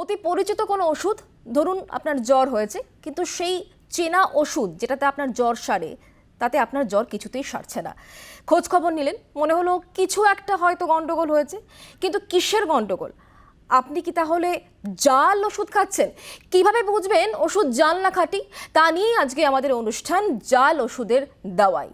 অতি পরিচিত কোনো ওষুধ? ধরুন আপনার জ্বর হয়েছে, কিন্তু সেই চেনা ওষুধ যেটাতে আপনার জ্বর সারে, তাতে আপনার জ্বর কিছুতেই সারছে না। খোঁজ খবর নিলেন, মনে হলো কিছু একটা হয়তো গণ্ডগোল হয়েছে, কিন্তু কিসের গণ্ডগোল আপনি কি তাহলে জাল ওষুধ খাচ্ছেন? কীভাবে বুঝবেন ওষুধ জাল না খাঁটি? তা নিয়েই আজকে আমাদের অনুষ্ঠান জাল ওষুধের দাওয়াই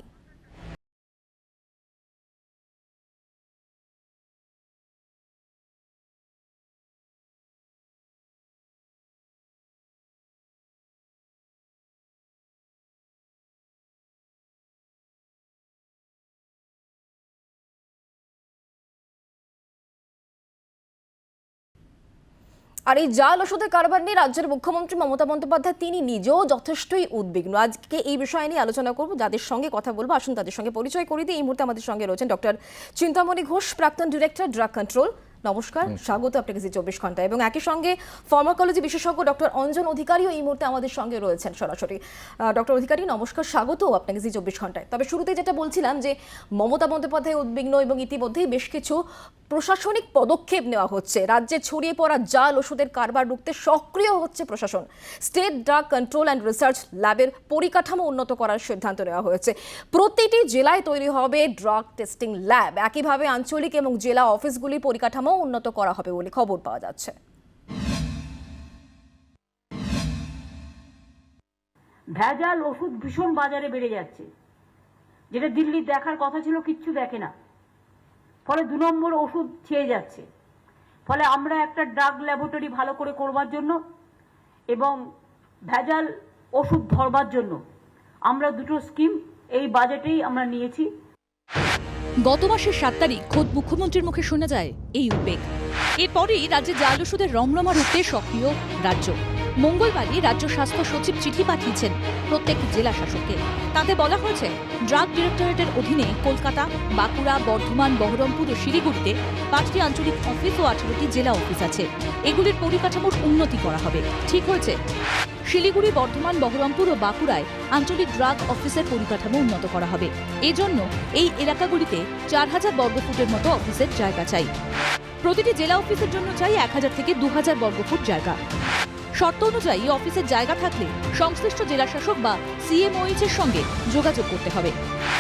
আর এই জাল ওষুধের কারবার নিয়ে রাজ্যের মুখ্যমন্ত্রী মমতা বন্দ্যোপাধ্যায়, তিনি নিজেও যথেষ্টই উদ্বিগ্ন। আজকে এই বিষয়ে নিয়ে আলোচনা করব, যাদের সঙ্গে কথা বলব। আসুন তাদের সঙ্গে পরিচয় করে দিই। এই মুহূর্তে আমাদের সঙ্গে রয়েছেন ডক্টর চিন্তামণি ঘোষ, প্রাক্তন ডিরেক্টর, ড্রাগ কন্ট্রোল নমস্কার স্বাগত আপনাকে জি চব্বিশ ঘণ্টা। এবং একই সঙ্গে ফার্মাকোলজি বিশেষজ্ঞ ডক্টর অঞ্জন অধিকারীও এই মুহূর্তে আমাদের সঙ্গে রয়েছেন সরাসরি। ডক্টর অধিকারী নমস্কার স্বাগত আপনাকে জি চব্বিশ ঘন্টায়। তবে শুরুতে যেটা বলছিলাম যে মমতা বন্দ্যোপাধ্যায় উদ্বিগ্ন এবং ইতিমধ্যেই বেশ কিছু প্রশাসনিক পদক্ষেপ নেওয়া হচ্ছে। রাজ্যে ছড়িয়ে পড়া জাল ওষুধের কারবার রুখতে সক্রিয় হচ্ছে প্রশাসন। State drug control and research ল্যাবের পরিকাঠামো উন্নত করার সিদ্ধান্ত নেওয়া হয়েছে। প্রতিটি জেলায় তৈরি হবে ড্রাগ টেস্টিং ল্যাব একইভাবে আঞ্চলিক এবং জেলা অফিসগুলির পরিকাঠামো উন্নত করা হবে বলে খবর পাওয়া যাচ্ছে। ভেজাল ওষুধ ভীষণ বাজারে বেড়ে যাচ্ছে। যেটা দিল্লির দেখার কথা ছিল, কিচ্ছু দেখে না। ফলে দু নম্বর ওষুধ ছেয়ে যাচ্ছে। ফলে আমরা একটা ড্রাগ ল্যাবরেটরি ভালো করে করবার জন্য এবং ভেজাল ওষুধ ধরবার জন্য আমরা দুটো স্কিম এই বাজেটেই আমরা নিয়েছি। গত মাসের সাত তারিখ খোদ মুখ্যমন্ত্রীর মুখে শোনা যায় এই উদ্বেগ। এরপরই রাজ্যে জাল ওষুধের রমরমা রুখতে সক্রিয় রাজ্য। মঙ্গলবারই রাজ্য স্বাস্থ্য সচিব চিঠি পাঠিয়েছেন প্রত্যেক জেলা শাসককে। তাতে বলা হয়েছে, ড্রাগ ডিরেক্টরেটের অধীনে কলকাতা, বাঁকুড়া, বর্ধমান, বহরমপুর ও শিলিগুড়িতে পাঁচটি আঞ্চলিক অফিস ও আঠারোটি জেলা অফিস আছে। এগুলির পরিকাঠামোর উন্নতি করা হবে। ঠিক হয়েছে। শিলিগুড়ি, বর্ধমান, বহরমপুর ও বাঁকুড়ায় আঞ্চলিক ড্রাগ অফিসের পরিকাঠামো উন্নত করা হবে। এজন্য এই এলাকাগুলিতে চার হাজার বর্গফুটের মতো অফিসের জায়গা চাই। প্রতিটি জেলা অফিসের জন্য চাই এক হাজার থেকে দু হাজার বর্গফুট জায়গা। শর্ত অনুযায়ী অফিসের জায়গা থাকলে সংশ্লিষ্ট জেলা শাসক বা সিএমওইচ এর সঙ্গে যোগাযোগ করতে হবে।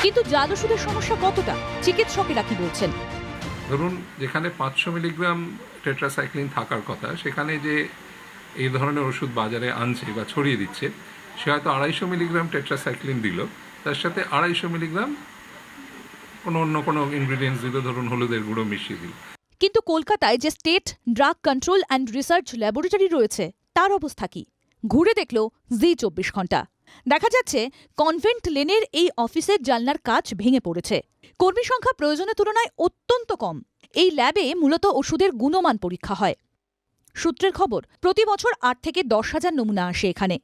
কিন্তু জাল ওষুধের সমস্যা কতটা, চিকিৎসকেরা কি বলছেন? ধরুন, যেখানে পাঁচশো মিলিগ্রাম টেট্রাসাইক্লিন থাকার কথা, সেখানে যে এই ধরনের ওষুধ বাজারে আনছে বা ছড়িয়ে দিচ্ছে, সে হয়তো আড়াইশো মিলিগ্রাম টেট্রাসাইক্লিন দিল, তার সাথে আড়াইশো মিলিগ্রাম কোনো অন্য কোনো ইনগ্রিডিয়েন্টস দিল, ধরুন হলুদের গুঁড়ো মিশিয়ে দিল। কিন্তু কলকাতায় যে state drug control and research laboratory রয়েছে, তার অবস্থা কি? ঘুরে দেখল জি চব্বিশ ঘণ্টা। দেখা যাচ্ছে কনভেন্ট লেনের এই অফিসের জানলার কাজ ভেঙে পড়েছে। কর্মী সংখ্যা প্রয়োজনের তুলনায় অত্যন্ত কম। এই ল্যাবে মূলত ওষুধের গুণমান পরীক্ষা হয়। সূত্রের খবর, প্রতি বছর আট থেকে দশ হাজার নমুনা আসে এখানে।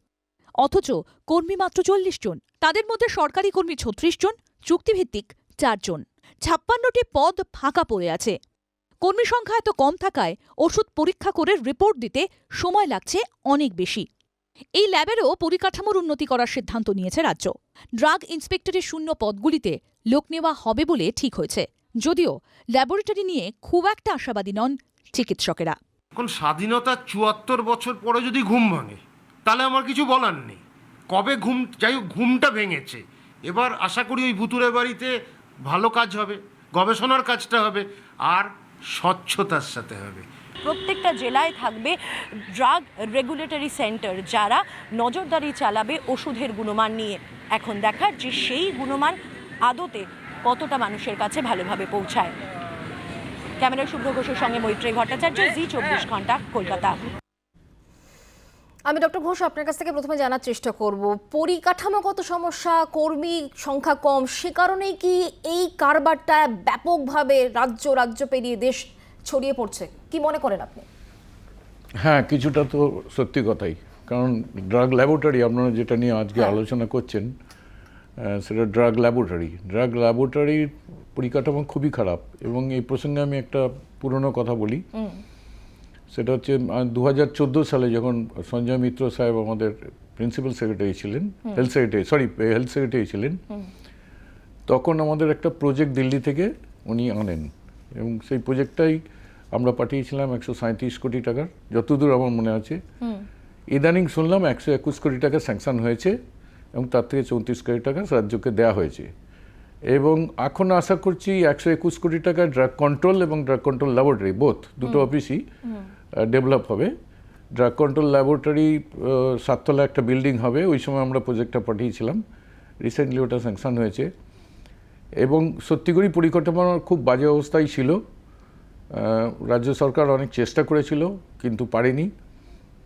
অথচ কর্মী মাত্র চল্লিশ জন, তাদের মধ্যে সরকারি কর্মী ছত্রিশ জন, চুক্তিভিত্তিক চারজন ছাপ্পান্নটি পদ ফাঁকা পড়ে আছে। কর্মী সংখ্যা এত কম থাকায় ওষুধ পরীক্ষা করে রিপোর্ট দিতে সময় লাগছে অনেক বেশি। এই ল্যাবেরও পরিকাঠামোর উন্নতি করার সিদ্ধান্ত নিয়েছে রাজ্য। ড্রাগ ইন্সপেক্টরের শূন্য পদগুলিতে লোক নেওয়া হবে বলে ঠিক হয়েছে। যদিও ল্যাবরেটরি নিয়ে খুব একটা আশাবাদী নন চিকিৎসকেরা। এখন স্বাধীনতার চুয়াত্তর বছর পরে যদি ঘুম ভাঙে, তাহলে আমার কিছু বলার নেই। কবে ঘুম, যাই হোক, ঘুমটা ভেঙেছে। এবার আশা করি ওই ভুতুরে বাড়িতে ভালো কাজ হবে, গবেষণার কাজটা হবে, আর স্বচ্ছতার সাথে হবে। প্রত্যেকটা জেলায় থাকবে ড্রাগ রেগুলেটরি সেন্টার, যারা নজরদারি চালাবে ওষুধের গুণমান নিয়ে। এখন দেখার যে সেই গুণমান আদতে কতটা মানুষের কাছে ভালোভাবে পৌঁছায়। ক্যামেরা শুভ্র ঘোষের সঙ্গে মৈত্রী ভট্টাচার্য জি চব্বিশ ঘণ্টা কলকাতা। আমি ডক্টর ঘোষ আপনার কাছ থেকে প্রথমে জানার চেষ্টা করব। পরিকাঠামোগত সমস্যা কর্মী সংখ্যা কম সে কারণেই কি এই কারবারটা ব্যাপকভাবে রাজ্য রাজ্য পেরিয়ে দেশ ছড়িয়ে পড়ছে? কি মনে করেন আপনি? হ্যাঁ কিছুটা তো সত্যি কথাই। কারণ ড্রাগ ল্যাবরেটরি আপনারা যেটা নিয়ে আজকে হ্যাঁ। আলোচনা করছেন সেটা ড্রাগ ল্যাবরেটরি ড্রাগ ল্যাবরেটরির পরিকাঠামো খুবই খারাপ এবং এই প্রসঙ্গে আমি একটা পুরনো কথা বলি। সেটা হচ্ছে দু হাজার চোদ্দ সালে যখন সঞ্জয় মিত্র সাহেব আমাদের প্রিন্সিপাল সেক্রেটারি ছিলেন health secretary sorry health secretary ছিলেন তখন আমাদের একটা প্রজেক্ট দিল্লি থেকে উনি আনেন এবং সেই প্রজেক্টটাই আমরা পাঠিয়েছিলাম একশো সাঁত্রিশ কোটি টাকার। যতদূর আমার মনে আছে। ইদানিং শুনলাম একশো একুশ কোটি টাকা স্যাংশন হয়েছে। এবং তার থেকে চৌত্রিশ কোটি টাকা রাজ্যকে দেওয়া হয়েছে। এবং এখন আশা করছি একশো একুশ কোটি টাকা ড্রাগ কন্ট্রোল এবং ড্রাগ কন্ট্রোল ল্যাবরেটরি বোথ দুটো অফিসই ডেভেলপ হবে। ড্রাগ কন্ট্রোল ল্যাবরেটরি সাততলা একটা বিল্ডিং হবে ওই সময় আমরা প্রজেক্টটা পাঠিয়েছিলাম। রিসেন্টলি ওটা স্যাংশন হয়েছে। এবং সত্যি করেই পরিকাঠামো খুব বাজে অবস্থায় ছিল। রাজ্য সরকার অনেক চেষ্টা করেছিল কিন্তু পারেনি।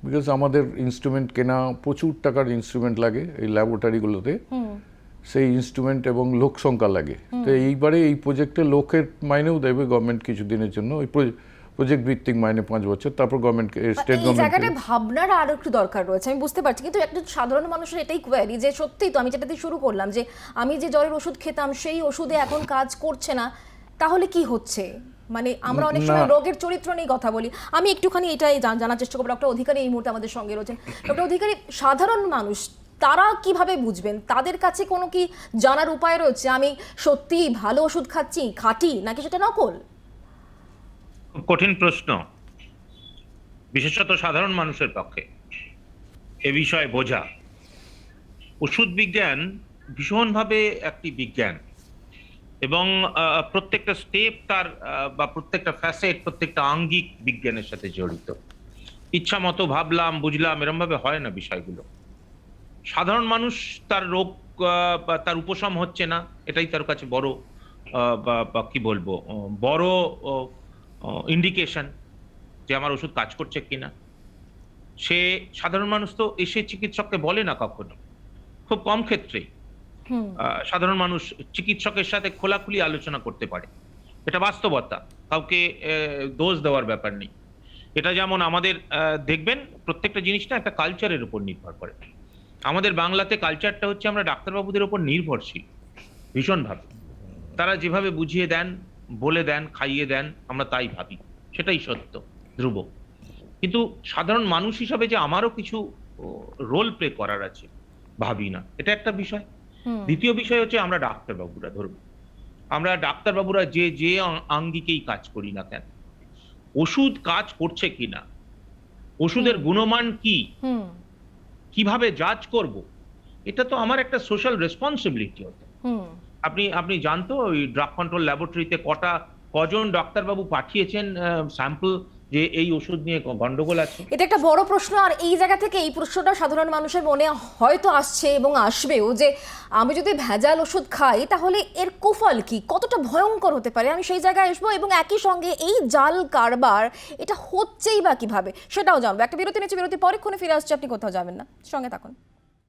বিকজ আমাদের ইনস্ট্রুমেন্ট কেনা প্রচুর টাকার ইনস্ট্রুমেন্ট লাগে এই ল্যাবরেটরিগুলোতে সেই ইনস্ট্রুমেন্ট এবং লোক সংখ্যা লাগে। তো এইবারে এই প্রজেক্টে লোকের মাইনেও দেবে গভর্নমেন্ট কিছুদিনের জন্য। ওই প্রজেক্ট ভিত্তিক মাইনে পাঁচ বছর তারপর গভর্নমেন্ট স্টেট জায়গাটা গভর্নমেন্ট ভাবনার আরও একটু দরকার রয়েছে আমি বুঝতে পারছি। কিন্তু একটা সাধারণ মানুষের এটাই কোয়ারি যে সত্যিই তো আমি যেটা দিয়ে শুরু করলাম যে আমি যে জ্বরের ওষুধ খেতাম সেই ওষুধে এখন কাজ করছে না তাহলে কি হচ্ছে? মানে আমরা অনেক সময় রোগের চরিত্র নিয়ে কথা বলি। আমি একটুখানি এটাই জান- জানার চেষ্টা করব। ডক্টর অধিকারী এই মুহূর্তে আমাদের সঙ্গে রয়েছেন। ডক্টর অধিকারী সাধারণ মানুষ তারা কীভাবে বুঝবেন? তাদের কাছে কোনো কি জানার উপায় রয়েছে আমি সত্যি ভালো ওষুধ খাচ্ছি খাঁটি নাকি সেটা নকল? কঠিন প্রশ্ন। বিশেষত সাধারণ মানুষের পক্ষে। এ বিষয়ে বোঝা। ওষুধ বিজ্ঞান ভীষণভাবে একটি বিজ্ঞান। এবং প্রত্যেকটা স্টেপ তার বা প্রত্যেকটা ফ্যাসেট প্রত্যেকটা আঙ্গিক বিজ্ঞানের সাথে জড়িত। ইচ্ছা মতো ভাবলাম, বুঝলাম এরম ভাবে হয় না বিষয়গুলো। সাধারণ মানুষ তার রোগ বা তার উপশম হচ্ছে না, এটাই তার কাছে বড় বা কি বলব বড় ইন্ডিকেশন যে আমার ওষুধ কাজ করছে কিনা। সে, সাধারণ মানুষ তো এসে চিকিৎসককে বলে না কখনো। খুব কম ক্ষেত্রেই। সাধারণ মানুষ চিকিৎসকের সাথে খোলাখুলি আলোচনা করতে পারে। এটা বাস্তবতা। কাউকে দোষ দেওয়ার ব্যাপার নেই। এটা যেমন আমাদের দেখবেন প্রত্যেকটা জিনিসটা একটা কালচারের উপর নির্ভর করে। আমাদের বাংলাতে কালচারটা হচ্ছে আমরা ডাক্তারবাবুদের উপর নির্ভরশীল, ভীষণভাবে। তারা যেভাবে বুঝিয়ে দেন, বলে দেন, খাইয়ে দেন, আমরা তাই ভাবি। সেটাই সত্য, ধ্রুব। কিন্তু সাধারণ মানুষ হিসাবে যে আমারও কিছু রোল প্লে করার আছে, ভাবি না। এটা একটা বিষয়। দ্বিতীয় বিষয় হচ্ছে আমরা ডাক্তারবাবুরা ধরুন। আমরা ডাক্তারবাবুরা যে যে আঙ্গিকেই কাজ করি না কেন ওষুধ কাজ করছে কিনা ওষুধের গুণমান কি কীভাবে জাজ করব এটা তো আমার একটা সোশ্যাল রেসপন্সিবিলিটি হতো আপনি আপনি জানতো ওই ড্রাগ কন্ট্রোল ল্যাবরেটরিতে কটা কজন ডাক্তারবাবু পাঠিয়েছেন স্যাম্পল যে এই ওষুধ নিয়ে গন্ডগোল আছে? এটা একটা বড় প্রশ্ন, আর এই জায়গা থেকে এই প্রশ্নটা সাধারণ মানুষের মনে হয়তো আসছে এবং আসবেও যে আমি যদি ভেজাল ওষুধ খাই, তাহলে এর কুফল কি? কতটা ভয়ঙ্কর হতে পারে? আমি সেই জায়গায় আসব এবং একই সঙ্গে এই জাল কারবার, এটা হচ্ছেই বা কীভাবে? সেটাও জানব। একটা বিরতি নিচ্ছে, বিরতি পরেক্ষণে ফিরে আসছে। আপনি কোথাও যাবেন না। সঙ্গে থাকুন।